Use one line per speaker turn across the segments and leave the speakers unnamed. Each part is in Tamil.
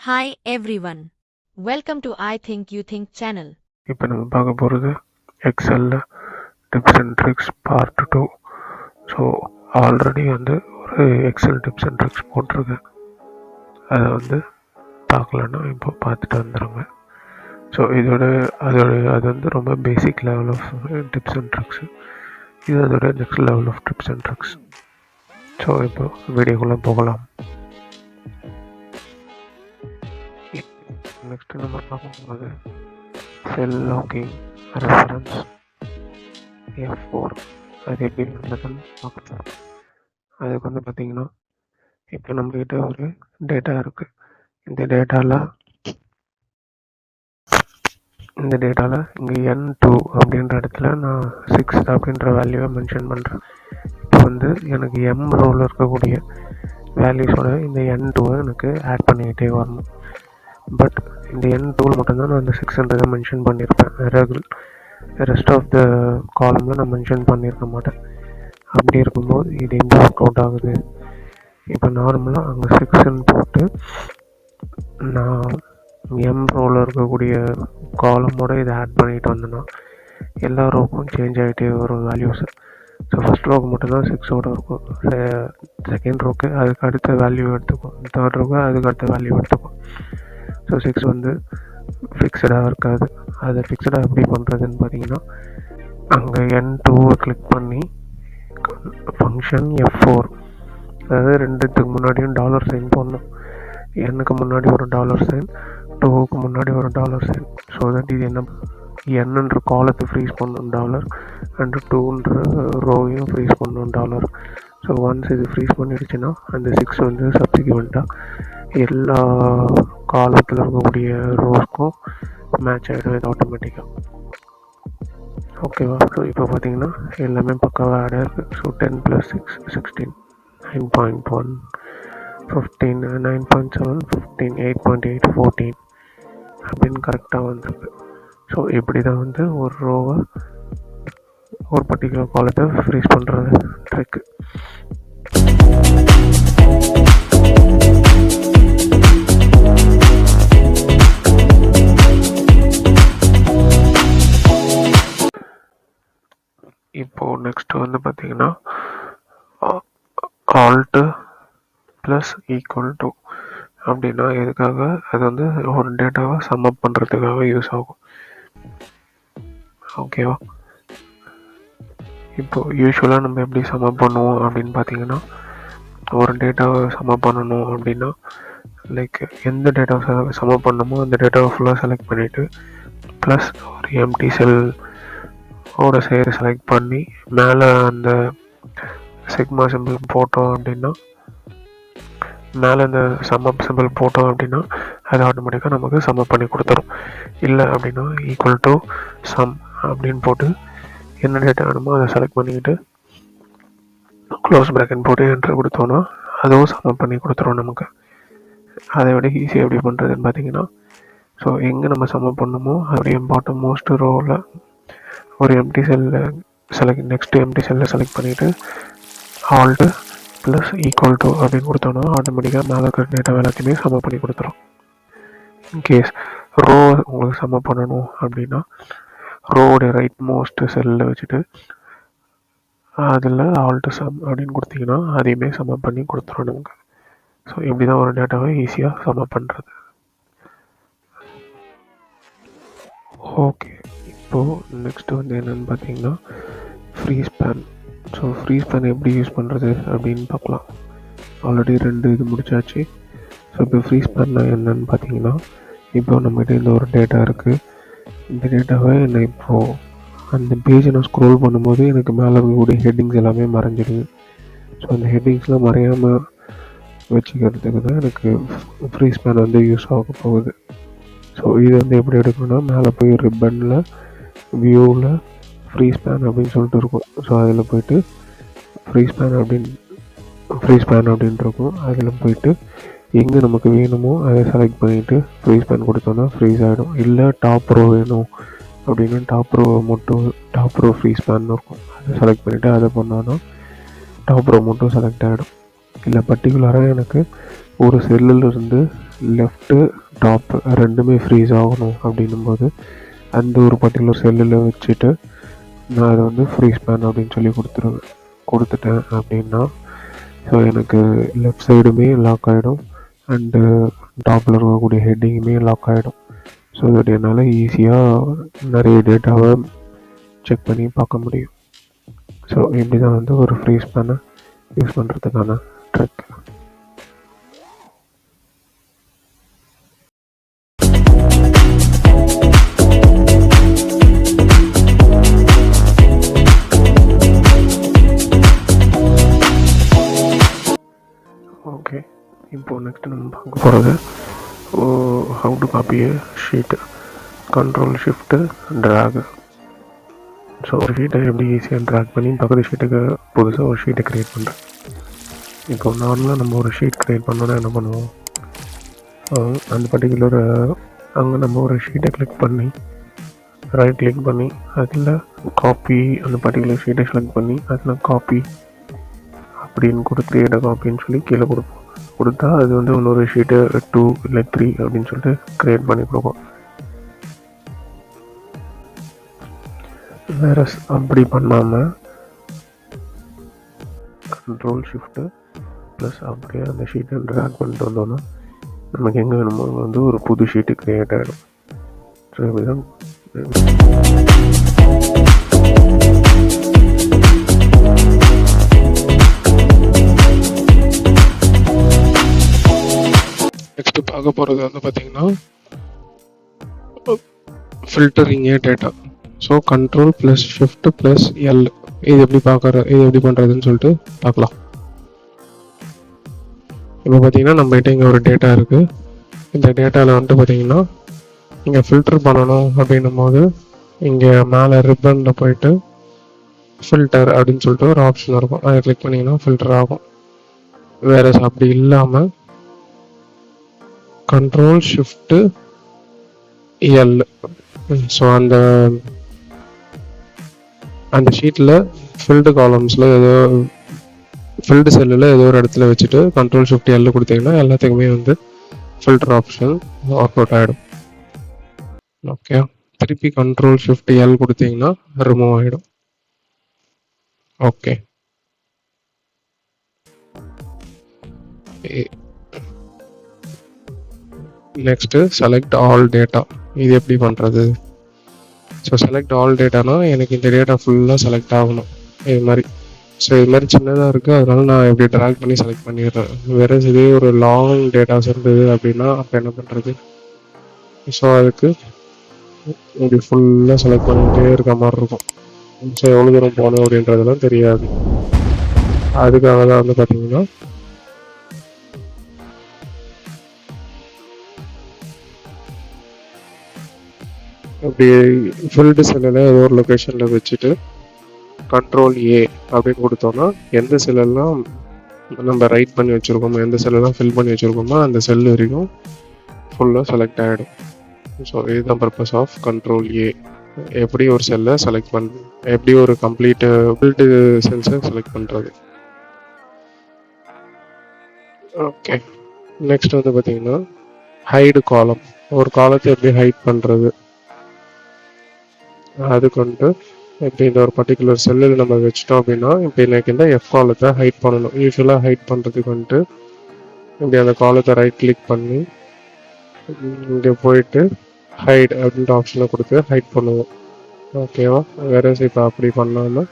Hi everyone welcome to I think you think channel
இப்போ நம்ம பார்க்க போகிறது எக்ஸலில் tips and tricks part two so already வந்து ஒரு எக்ஸல் டிப்ஸ் அண்ட் ட்ரிக்ஸ் போட்டிருக்கேன் அதை வந்து பார்க்கலன்னா இப்போ பார்த்துட்டு வந்துடுங்க ஸோ இதோட அதோட அது வந்து ரொம்ப basic level of tips and tricks இது அதோட next level of tips and tricks so இப்போ வீடியோக்குள்ளே போகலாம். நெக்ஸ்ட் நம்ம பார்க்கும்போது cell locking reference F four அது எப்படி பண்ணுறதுன்னு பார்க்கலாம். அதுக்கு வந்து பார்த்தீங்கன்னா இப்போ நம்மக்கிட்ட ஒரு டேட்டா இருக்குது இந்த டேட்டாவில் இந்த டேட்டாவில் இங்கே என் டூ அப்படின்ற இடத்துல நான் சிக்ஸ் அப்படின்ற வேல்யூவை மென்ஷன் பண்ணுறேன் இப்போ வந்து எனக்கு எம் ரோவில் இருக்கக்கூடிய வேல்யூஸோட இந்த என் டூவை எனக்கு ஆட் பண்ணிக்கிட்டே வரணும். பட் இந்த என் டூல் மட்டும்தான் நான் அந்த சிக்ஸ்ன்றதை மென்ஷன் பண்ணியிருப்பேன் ரெகுல் ரெஸ்ட் ஆஃப் த காலமில் நான் மென்ஷன் பண்ணியிருக்க மாட்டேன். அப்படி இருக்கும்போது இது எங்கே ஒர்க் அவுட் ஆகுது? இப்போ நார்மலாக அங்கே சிக்ஸ்ன்னு போட்டு நான் எம் ரோவில் இருக்கக்கூடிய காலமோட இதை ஆட் பண்ணிட்டு வந்தேன்னா எல்லா ரோக்கும் சேஞ்ச் ஆகிட்டே வரும் வேல்யூஸ் ஸோ ஃபஸ்ட் ரோக்கு மட்டும்தான் சிக்ஸோட இருக்கும். செகண்ட் ரோக்கு அதுக்கு அடுத்த வேல்யூ எடுத்துக்கும். தேர்ட் ரோக்கு அதுக்கு அடுத்த வேல்யூ எடுத்துக்கும். ஸோ சிக்ஸ் வந்து ஃபிக்ஸடாக இருக்காது. அதை ஃபிக்ஸடாக எப்படி பண்ணுறதுன்னு பார்த்தீங்கன்னா அங்கே என் டூவை கிளிக் பண்ணி ஃபங்க்ஷன் எஃப் ஃபோர் அதாவது ரெண்டுத்துக்கு முன்னாடியும் டாலர் சைன் போடணும். எண்ணுக்கு முன்னாடி ஒரு டாலர் சைன் டூவுக்கு முன்னாடி ஒரு டாலர் சைன் ஸோ தட் இது என்ன என்னன்ற காலத்தை ஃப்ரீஸ் பண்ணணும் டாலர் அண்ட் டூன்ற ரோவையும் ஃப்ரீஸ் பண்ணணும் டாலர் ஸோ ஒன்ஸ் இது ஃப்ரீஸ் பண்ணிடுச்சுன்னா அந்த சிக்ஸ் வந்து சப்சிக்வெண்ட்டாக எல்லா காலத்தில் இருக்கக்கூடிய ரோஸ்க்கும் மேட்ச் ஆகிடும் இது ஆட்டோமேட்டிக்காக ஓகேவா ஸோ இப்போ பார்த்தீங்கன்னா எல்லாமே பக்காவாக ஆட் இருக்குது so ten plus six sixteen nine point one fifteen nine point seven fifteen eight point eight fourteen அப்படின்னு கரெக்டாக வந்திருக்கு. ஸோ இப்படி தான் வந்து ஒரு ரோவை ஒரு பர்டிகுலர் காலத்தை ஃப்ரீஸ் பண்ணுறது ட்ரிக்கு நெக்ஸ்ட் வந்து பார்த்தீங்கன்னா ஆல்ட்டு ப்ளஸ் ஈக்குவல் டு அப்படின்னா எதுக்காக? அது வந்து ஒரு டேட்டாவை சம்மப் பண்ணுறதுக்காக யூஸ் ஆகும். ஓகேவா இப்போது யூஸ்வலாக நம்ம எப்படி சம்மப் பண்ணுவோம் அப்படின்னு பார்த்தீங்கன்னா ஒரு டேட்டாவை சம்மப் பண்ணணும் அப்படின்னா லைக் எந்த டேட்டாவை சம்மப் பண்ணணுமோ அந்த டேட்டாவை ஃபுல்லாக செலக்ட் பண்ணிவிட்டு ப்ளஸ் ஒரு எம்டி செல் ஓட சேர் செலக்ட் பண்ணி மேலே அந்த சிக்மா சிம்பிள் போட்டோம் அப்படின்னா மேலே இந்த சம்மப் சிம்பிள் போட்டோம் அப்படின்னா அது ஆட்டோமேட்டிக்காக நமக்கு சம்மப் பண்ணி கொடுத்துரும். இல்லை அப்படின்னா ஈக்குவல் டு சம் அப்படின்னு போட்டு என்ன டேட்டா வேணுமோ அதை செலக்ட் பண்ணிக்கிட்டு க்ளோஸ் ப்ராக்கெட் போட்டு என்ட்ரு கொடுத்தோன்னா அதுவும் சம்மப் பண்ணி கொடுத்துரும் நமக்கு. அதை விட ஈஸியாக எப்படி பண்ணுறதுன்னு பார்த்தீங்கன்னா ஸோ எங்கே நம்ம சம்மப் பண்ணணுமோ அப்படியே இம்பார்ட்டன் மோஸ்ட் ரோவில் ஒரு எம்டி செல்லில் செலக்ட் நெக்ஸ்ட் எம்டி செல்லில் செலக்ட் பண்ணிவிட்டு ஆல்ட்டு ப்ளஸ் ஈக்குவல் டு அப்படின்னு கொடுத்தோன்னா ஆட்டோமேட்டிக்காக மேலே இருக்கிற டேட்டா எல்லாத்தையுமே சம பண்ணி கொடுத்துரும். இன்கேஸ் ரோ உங்களுக்கு சம பண்ணணும் அப்படின்னா ரோட ரைட் மோஸ்ட் செல்லில் வச்சுட்டு அதில் ஆல்ட்டு சம் அப்படின்னு கொடுத்தீங்கன்னா அதையுமே சம பண்ணி கொடுத்துரும் நமக்கு. ஸோ இப்படி தான் ஒரு டேட்டாவை ஈஸியாக சம பண்ணுறது ஓகே இப்போது நெக்ஸ்ட்டு வந்து என்னென்னு பார்த்தீங்கன்னா freeze pane so freeze pane எப்படி யூஸ் பண்ணுறது அப்படின்னு பார்க்கலாம். ஆல்ரெடி ரெண்டு இது முடிச்சாச்சு. ஸோ இப்போ ஃப்ரீ ஸ்பேன்னா என்னென்னு பார்த்தீங்கன்னா இப்போ நம்மகிட்ட இந்த ஒரு டேட்டா இருக்குது இந்த டேட்டாவை என்ன இப்போது அந்த பேஜை நான் ஸ்க்ரோல் பண்ணும்போது எனக்கு மேலே இருக்கக்கூடிய ஹெட்டிங்ஸ் எல்லாமே மறைஞ்சிடுது. ஸோ அந்த ஹெட்டிங்ஸ்லாம் மறையாமல் வச்சுக்கிறதுக்கு தான் எனக்கு ஃப்ரீ ஸ்பேன் வந்து யூஸ் ஆக போகுது. ஸோ இது வந்து எப்படி எடுக்கணும்னா மேலே போய் ரிப்பனில் வியூவில் ஃப்ரீ ஸ்பேன் அப்படின்னு சொல்லிட்டு இருக்கும். ஸோ அதில் போயிட்டு ஃப்ரீ ஸ்பேன் அப்படின்னு ஃப்ரீ ஸ்பேன் அப்படின்ட்டு இருக்கும். அதில் போயிட்டு எங்கே நமக்கு வேணுமோ அதை செலக்ட் பண்ணிவிட்டு ஃப்ரீ ஸ்பேன் கொடுத்தோன்னா ஃப்ரீஸ் ஆகிடும் இல்லை டாப் ரோ வேணும் அப்படின்னு டாப் ரோ மட்டும் டாப் ரோ ஃப்ரீ ஸ்பேன் இருக்கும். அதை செலக்ட் பண்ணிவிட்டு அதை பண்ணோன்னா டாப் ரோ மட்டும் செலக்ட் ஆகிடும் இல்லை பர்டிகுலராக எனக்கு ஒரு செல்லில் இருந்து
லெஃப்ட்டு டாப் ரெண்டுமே ஃப்ரீஸ் ஆகணும் அப்படின்னும் போது அந்த ஒரு பர்டிகுலர் செல்லில் வச்சுட்டு நான் அதை வந்து ஃப்ரீ ஸ்பேன் அப்படின்னு சொல்லி கொடுத்துருவேன் கொடுத்துட்டேன் அப்படின்னா ஸோ எனக்கு லெஃப்ட் சைடுமே லாக் ஆகிடும் அண்டு டாப்பில் இருக்கக்கூடிய ஹெட்டிங்குமே லாக் ஆகிடும் ஸோ தட் என்னால் ஈஸியாக நிறைய டேட்டாவை செக் பண்ணி பார்க்க முடியும். ஸோ இப்படி தான் வந்து ஒரு ஃப்ரீ ஸ்பேனை யூஸ் பண்ணுறதுக்கான ட்ரிக் நெக்ஸ்ட் நம்ம பார்க்க போகிறது how to copy sheet control shift drag so ஒரு ஷீட்டை எப்படி ஈஸியாக ட்ராக் பண்ணி பக்கத்து ஷீட்டுக்கு புதுசாக ஒரு ஷீட்டை க்ரியேட் பண்ணுறேன் இப்போ நார்மலாக நம்ம ஒரு ஷீட் க்ரியேட் பண்ணோன்னா என்ன பண்ணுவோம்? அந்த பர்டிகுலர் அங்கே நம்ம ஒரு ஷீட்டை கிளிக் பண்ணி ரைட் கிளிக் பண்ணி அதில் காப்பி அந்த பர்டிகுலர் ஷீட்டை செலக்ட் பண்ணி அதில் காப்பி அப்படின்னு கொடுத்து கிரியேட் காப்பின்னு சொல்லி கீழே கொடுப்போம். கொடுத்தா அது வந்து இன்னொரு ஷீட்டு டூ இல்லை த்ரீ அப்படின்னு சொல்லிட்டு க்ரியேட் பண்ணி கொடுக்கும் வேற அப்படி பண்ணாமல் கண்ட்ரோல் ஷிஃப்ட்டு ப்ளஸ் அப்படியே அந்த ஷீட்டை ட்ராக் பண்ணிட்டு வந்தோன்னா நமக்கு எங்கே வேணுமோ வந்து ஒரு புது ஷீட்டு க்ரியேட் ஆகிடும் ஸோ இப்படிதான் நெக்ஸ்ட் பார்க்க போகிறது வந்து பார்த்தீங்கன்னா filtering a data so control plus shift plus L இது எப்படி பார்க்குற இது எப்படி பண்ணுறதுன்னு சொல்லிட்டு பார்க்கலாம். இப்போ பார்த்தீங்கன்னா நம்மகிட்ட இங்கே ஒரு டேட்டா இருக்குது இந்த டேட்டாவில் வந்துட்டு பார்த்தீங்கன்னா இங்கே ஃபில்டர் பண்ணணும் அப்படின்னும் போது இங்கே மேலே ரிப்பனில் போயிட்டு ஃபில்டர் அப்படின்னு சொல்லிட்டு ஒரு ஆப்ஷன் இருக்கும். அதை கிளிக் பண்ணிங்கன்னா ஃபில்டர் ஆகும். வேறு அப்படி இல்லாமல் கண்ட்ரோல் ஷிஃப்ட்டு எல் ஸோ அந்த அந்த ஷீட்டில் ஃபில்டு காலம்ஸில் ஏதோ ஃபில்டு செல்லில் ஏதோ ஒரு இடத்துல வச்சுட்டு கண்ட்ரோல் ஷிஃப்ட் எல் கொடுத்தீங்கன்னா எல்லாத்துக்குமே வந்து ஃபில்டர் ஆப்ஷன் ஒர்க் அவுட் ஆகிடும் ஓகே திருப்பி கண்ட்ரோல் ஷிஃப்ட் எல் கொடுத்தீங்கன்னா ரிமூவ் ஆகிடும் okay next select all data இது எப்படி பண்ணுறது ஸோ செலக்ட் ஆல் டேட்டானா எனக்கு இந்த டேட்டா ஃபுல்லாக செலக்ட் ஆகணும். இது மாதிரி. ஸோ இது மாதிரி சின்னதாக இருக்குது அதனால நான் எப்படி ட்ராக் பண்ணி செலக்ட் பண்ணிடுறேன். வேற இதே ஒரு லாங் டேட்டாஸ் இருந்தது அப்படின்னா அப்போ என்ன பண்ணுறது ஸோ அதுக்கு இப்படி ஃபுல்லாக செலக்ட் பண்ணிகிட்டே இருக்க மாதிரி இருக்கும். ஸோ எவ்வளோ தூரம் போகணும் அப்படின்றதெல்லாம் தெரியாது. அதுக்காக தான் வந்து பார்த்தீங்கன்னா இப்படி ஃபில்டு செல்லில் ஏதோ ஒரு லொக்கேஷனில் வச்சுட்டு கண்ட்ரோல் ஏ அப்படின்னு கொடுத்தோம்னா எந்த செல்லெல்லாம் நம்ம ரைட் பண்ணி வச்சுருக்கோமோ எந்த செல்லெல்லாம் ஃபில் பண்ணி வச்சுருக்கோமோ அந்த செல் வரைக்கும் ஃபுல்லாக செலக்ட் ஆகிடும் ஸோ இதுதான் பர்பஸ் ஆஃப் கண்ட்ரோல் ஏ எப்படி ஒரு செல்லை செலக்ட் பண் எப்படி ஒரு கம்ப்ளீட் பில்டு செல்ஸை செலக்ட் பண்ணுறது ஓகே நெக்ஸ்ட் வந்து பார்த்தீங்கன்னா ஹைடு காலம் ஒரு காலத்தை எப்படி ஹைட் பண்ணுறது அது கொண்டு இப்போ இந்த ஒரு பர்டிகுலர் செல்லில் நம்ம வச்சிட்டோம் அப்படின்னா இப்போ எனக்கு இந்த எஃப் காலத்தை ஹைட் பண்ணணும். யூஸ்வலாக ஹைட் பண்ணுறதுக்கு வந்துட்டு இப்படி அந்த காலத்தை ரைட் கிளிக் பண்ணி இங்கே போயிட்டு ஹைட் அப்படின்ற ஆப்ஷனை கொடுத்து ஹைட் பண்ணுவோம். ஓகேவா வேற இப்போ அப்படி பண்ணாமல்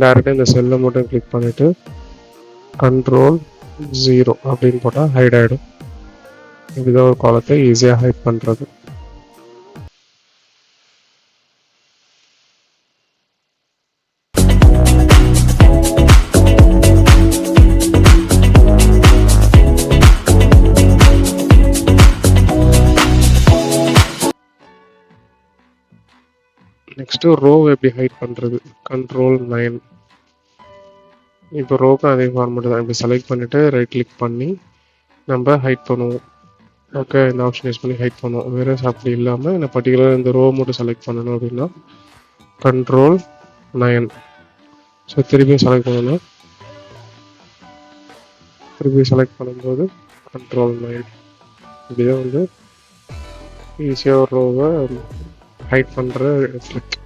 டேரெக்டாக இந்த செல்லை மட்டும் கிளிக் பண்ணிவிட்டு கண்ட்ரோல் ஜீரோ அப்படின்னு போட்டால் ஹைட் ஆகிடும் இப்படிதான் ஒரு காலத்தை ஈஸியாக ஹைட் பண்ணுறது நெக்ஸ்ட் ரோவை எப்படி ஹைட் பண்ணுறது கண்ட்ரோல் நைன் இப்போ ரோக்கு அதே ஃபார்மெட் தான். இப்படி செலக்ட் பண்ணிவிட்டு ரைட் கிளிக் பண்ணி நம்ம ஹைட் பண்ணுவோம். ஓகே இந்த ஆப்ஷன் யூஸ் பண்ணி ஹைட் பண்ணுவோம். வேறு அப்படி இல்லாமல் இந்த பர்டிகுலர் இந்த ரோ மட்டும் செலக்ட் பண்ணணும் அப்படின்னா கண்ட்ரோல் நைன் ஸோ திருப்பியும் செலக்ட் பண்ணணும். திருப்பி செலக்ட் பண்ணும்போது கண்ட்ரோல் நைன் இப்படியே வந்து ஈஸியாக ஒரு ரோவை ஹைட் பண்ணுற ட்ரிக்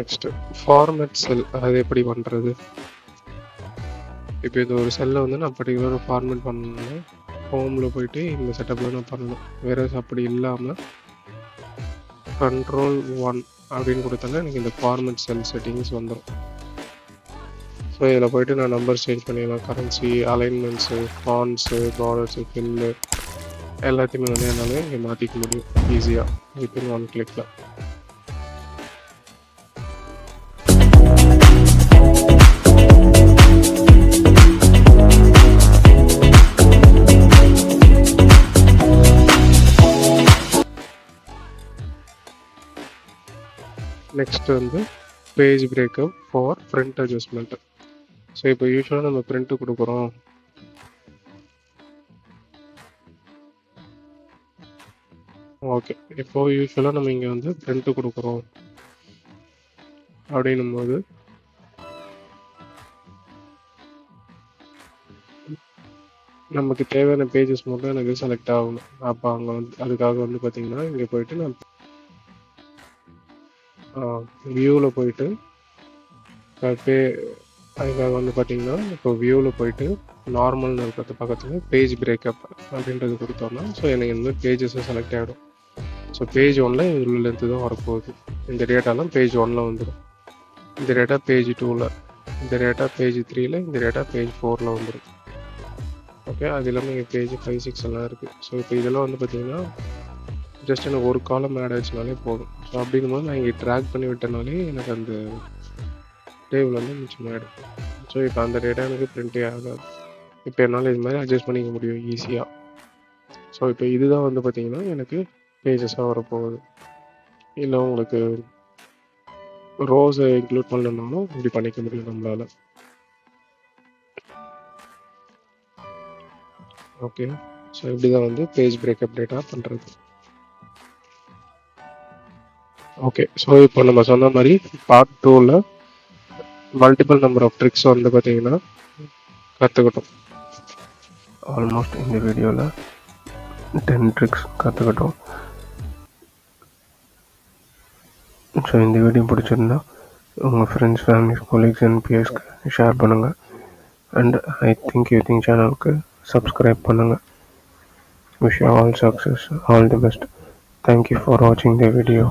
நெக்ஸ்ட் ஃபார்மேட் செல் அது எப்படி பண்ணுறது இப்போ இந்த ஒரு செல்லை வந்து நான் பர்டிகுலராக ஃபார்மேட் பண்ணணும்னா ஹோமில் போயிட்டு இந்த செட்டப்பில் நான் பண்ணணும். வேற அப்படி இல்லாமல் கண்ட்ரோல் ஒன் அப்படின்னு கொடுத்தாலே எனக்கு இந்த ஃபார்மேட் செல் செட்டிங்ஸ் வந்துடும் ஸோ இதில் போயிட்டு நான் நம்பர் சேஞ்ச் பண்ணிடலாம். Currency alignments fonts borders fill எல்லாத்தையுமே வந்து என்னால் இங்கே மாற்றிக்க முடியும். ஈஸியாக வித்தின் ஒன் கிளிக்கில் நெக்ஸ்ட் வந்து page breakup for print adjustment so இப்போ யூஸ்வலாக நம்ம பிரிண்ட்டு கொடுக்குறோம். ஓகே இப்போ யூஸ்வலாக நம்ம இங்கே வந்து பிரிண்ட்டு கொடுக்குறோம். அப்படின்னும் போது நமக்கு தேவையான பேஜஸ் மட்டும் எனக்கு செலக்ட் ஆகணும். அப்போ அங்கே வந்து அதுக்காக வந்து பார்த்தீங்கன்னா இங்கே போயிட்டு நான் வியூவில் போயிட்டு பே அதுக்காக வந்து பார்த்தீங்கன்னா இப்போ வியூவில் போயிட்டு நார்மல்னு இருக்கிறது பக்கத்தில் பேஜ் பிரேக்கப் அப்படின்றது கொடுத்தோம்னா ஸோ எனக்கு இந்த பேஜஸும் செலக்ட் ஆகிடும் ஸோ பேஜ் ஒன்ல உள்ளேருந்து தான் வரப்போகுது. இந்த டேட்டாலாம் பேஜ் ஒன்ல வந்துடும் இந்த டேட்டா பேஜ் டூவில் இந்த டேட்டா பேஜ் த்ரீல இந்த டேட்டா பேஜ் ஃபோரில் வந்துடும் ஓகே அது இல்லாமல் இங்கே பேஜ் ஃபைவ் சிக்ஸ் எல்லாம் இருக்குது ஸோ இப்போ இதெல்லாம் வந்து பார்த்தீங்கன்னா ஜஸ்ட் எனக்கு ஒரு காலம் ஆட் ஆச்சுனாலே போதும். ஸோ அப்படிங்கும் போது நான் இங்கே ட்ராக் பண்ணி விட்டனாலே எனக்கு அந்த டேபிள் வந்து மிச்சமாகிடும் ஸோ இப்போ அந்த டேட்டா எனக்கு பிரிண்டே ஆகாது. இப்போ என்னால் இது மாதிரி அட்ஜஸ்ட் பண்ணிக்க முடியும் ஈஸியாக ஸோ இப்போ இதுதான் வந்து பார்த்தீங்கன்னா எனக்கு பேஜஸாக வரப்போகுது. இல்லை உங்களுக்கு ரோஸை இன்க்ளூட் பண்ணணும்னாலும் இப்படி பண்ணிக்க முடியும் நம்மளால். ஓகே ஸோ இப்படி தான் வந்து பேஜ் பிரேக்கப் டேட்டா பண்ணுறது ஓகே ஸோ இப்போ நம்ம சொன்ன மாதிரி பார்ட் டூவில் மல்டிபிள் நம்பர் ஆஃப் ட்ரிக்ஸ் வந்து பார்த்தீங்கன்னா கற்றுக்கிட்டோம் ஆல்மோஸ்ட் இந்த வீடியோவில் டென் ட்ரிக்ஸ் கற்றுக்கிட்டோம் ஸோ இந்த வீடியோ பிடிச்சிருந்தா உங்கள் ஃப்ரெண்ட்ஸ் ஃபேமிலிஸ் கொலீக்ஸ் அண்ட் பிஎஸ்க்கு ஷேர் பண்ணுங்கள் and I think you think சேனலுக்கு சப்ஸ்கிரைப் பண்ணுங்கள் wish all success all the best thank you for வாட்சிங் த வீடியோ